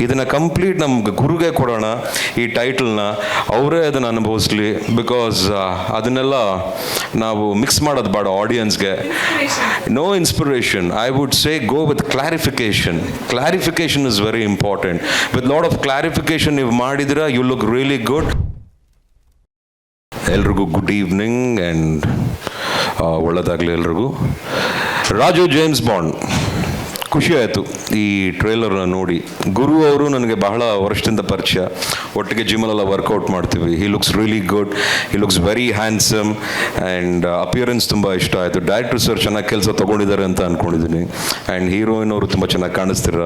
ಇದನ್ನು ಕಂಪ್ಲೀಟ್ ನಮ್ಗೆ ಗುರುಗೆ ಕೊಡೋಣ ಈ ಟೈಟಲ್ನ ಅವರೇ ಅದನ್ನು ಅನುಭವಿಸ್ಲಿ ಬಿಕಾಸ್ ಅದನ್ನೆಲ್ಲ ನಾವು ಮಿಕ್ಸ್ ಮಾಡೋದು ಬೇಡ ಆಡಿಯನ್ಸ್ಗೆ no inspiration I would say go with clarification clarification is very important with lot of clarification ನೀವು ಮಾಡಿದ್ರೆ ಯು ಲುಕ್ ರಿಯಲಿ ಗುಡ್ ಎಲ್ರಿಗೂ ಗುಡ್ ಈವ್ನಿಂಗ್ ಆ್ಯಂಡ್ ಒಳ್ಳೆದಾಗಲಿ ಎಲ್ರಿಗೂ. ರಾಜು ಜೇಮ್ಸ್ ಬಾಂಡ್ ಖುಷಿ ಆಯಿತು ಈ ಟ್ರೇಲರ್ನ ನೋಡಿ. ಗುರು ಅವರು ನನಗೆ ಬಹಳ ವರ್ಷದಿಂದ ಪರಿಚಯ. ಒಟ್ಟಿಗೆ ಜಿಮ್ಮಲ್ಲೆಲ್ಲ ವರ್ಕೌಟ್ ಮಾಡ್ತೀವಿ. He looks really good he looks very handsome and appearance ತುಂಬ ಇಷ್ಟ ಆಯಿತು. ಡೈರೆಕ್ಟರ್ ಸರ್ ಚೆನ್ನಾಗಿ ಕೆಲಸ ತೊಗೊಂಡಿದ್ದಾರೆ ಅಂತ ಅಂದ್ಕೊಂಡಿದ್ದೀನಿ ಆ್ಯಂಡ್ ಹೀರೋಯಿನ್ ಅವರು ತುಂಬ ಚೆನ್ನಾಗಿ ಕಾಣಿಸ್ತೀರ.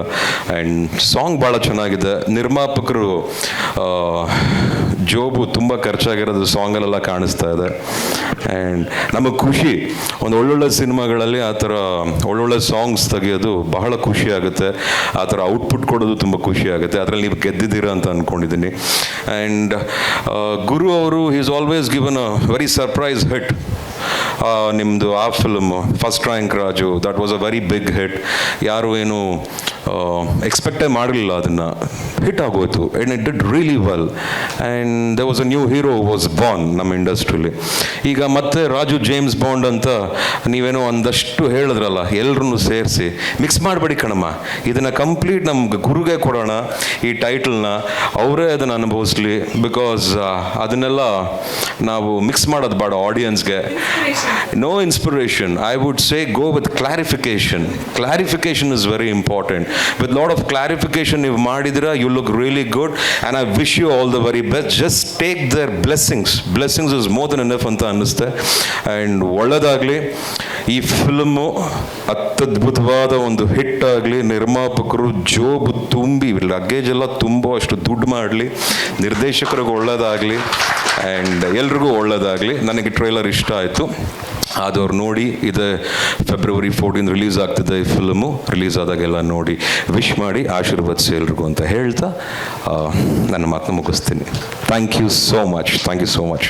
ಆ್ಯಂಡ್ ಸಾಂಗ್ ಭಾಳ ಚೆನ್ನಾಗಿದೆ. ನಿರ್ಮಾಪಕರು ಜೋಬು ತುಂಬ ಖರ್ಚಾಗಿರೋದು ಸಾಂಗಲ್ಲೆಲ್ಲ ಕಾಣಿಸ್ತಾ ಇದೆ. ಆ್ಯಂಡ್ ನಮಗೆ ಖುಷಿ, ಒಂದು ಒಳ್ಳೊಳ್ಳೆ ಸಿನಿಮಾಗಳಲ್ಲಿ ಆ ಥರ ಒಳ್ಳೊಳ್ಳೆ ಸಾಂಗ್ಸ್ ತೆಗೆಯೋದು ಬಹಳ ಖುಷಿ ಆಗುತ್ತೆ. ಆ ಥರ ಔಟ್ಪುಟ್ ಕೊಡೋದು ತುಂಬ ಖುಷಿ ಆಗುತ್ತೆ. ಅದರಲ್ಲಿ ನೀವು ಗೆದ್ದಿದ್ದೀರಾ ಅಂತ ಅಂದ್ಕೊಂಡಿದ್ದೀನಿ ಆ್ಯಂಡ್ ಗುರು ಅವರು is always given a very surprise hit ನಿಮ್ಮದು ಆ film first rank Raju that was a very big hit ಯಾರು ಏನು ಎಕ್ಸ್ಪೆಕ್ಟೇ ಮಾಡಲಿಲ್ಲ ಅದನ್ನು. ಹಿಟ್ ಆಗೋಯ್ತು. And it did really well and the was a new hero was born ನಮ್ಮ ಇಂಡಸ್ಟ್ರಿಲಿ. ಈಗ ಮತ್ತೆ ರಾಜು ಜೇಮ್ಸ್ ಬಾಂಡ್ ಅಂತ ನೀವೇನೋ ಒಂದಷ್ಟು ಹೇಳಿದ್ರಲ್ಲ ಎಲ್ಲರೂ ಸೇರಿಸಿ. ಮಿಕ್ಸ್ ಮಾಡಬೇಡಿ ಕಣಮ್ಮ. ಇದನ್ನು ಕಂಪ್ಲೀಟ್ ನಮ್ಗೆ ಗುರುಗೆ ಕೊಡೋಣ ಈ ಟೈಟಲ್ನ ಅವರೇ ಅದನ್ನು ಅನುಭವಿಸ್ಲಿ ಬಿಕಾಸ್ ಅದನ್ನೆಲ್ಲ ನಾವು ಮಿಕ್ಸ್ ಮಾಡೋದು ಬೇಡ ಆಡಿಯನ್ಸ್ಗೆ no inspiration I would say go with clarification clarification is very important with lot of clarification ನೀವು ಮಾಡಿದ್ರೆ you look really good and I wish you all the very best just take their blessings blessings is more than enough ಅಂತ ಅನ್ನಿಸ್ತೆ. And ಒಳ್ಳೆಯದಾಗಲಿ ಈ film ಅತ್ಯದ್ಭುತವಾದ ಒಂದು hit ಆಗಲಿ, ನಿರ್ಮಾಪಕರು ಜೋಬು ತುಂಬಿ ಲಗೇಜ್ ಎಲ್ಲ ತುಂಬೋ ಅಷ್ಟು ದುಡ್ಡು ಮಾಡಲಿ. ನಿರ್ದೇಶಕರಿಗೆ ಒಳ್ಳೆಯದಾಗಲಿ ಆ್ಯಂಡ್ ಎಲ್ರಿಗೂ ಒಳ್ಳೆಯದಾಗಲಿ ನನಗೆ ಟ್ರೈಲರ್ ಇಷ್ಟ ಆಯಿತು. ಆದವ್ರು ನೋಡಿ, ಇದು ಫೆಬ್ರವರಿ ಫೋರ್ಟೀನ್ ರಿಲೀಸ್ ಆಗ್ತಿದೆ ಈ ಫಿಲ್ಮು ರಿಲೀಸ್ ಆದಾಗೆಲ್ಲ ನೋಡಿ ವಿಶ್ ಮಾಡಿ ಆಶೀರ್ವದಿಸಿ ಎಲ್ರಿಗೂ ಅಂತ ಹೇಳ್ತಾ ನನ್ನ ಮಾತನ್ನ ಮುಗಿಸ್ತೀನಿ. Thank you so much thank you so much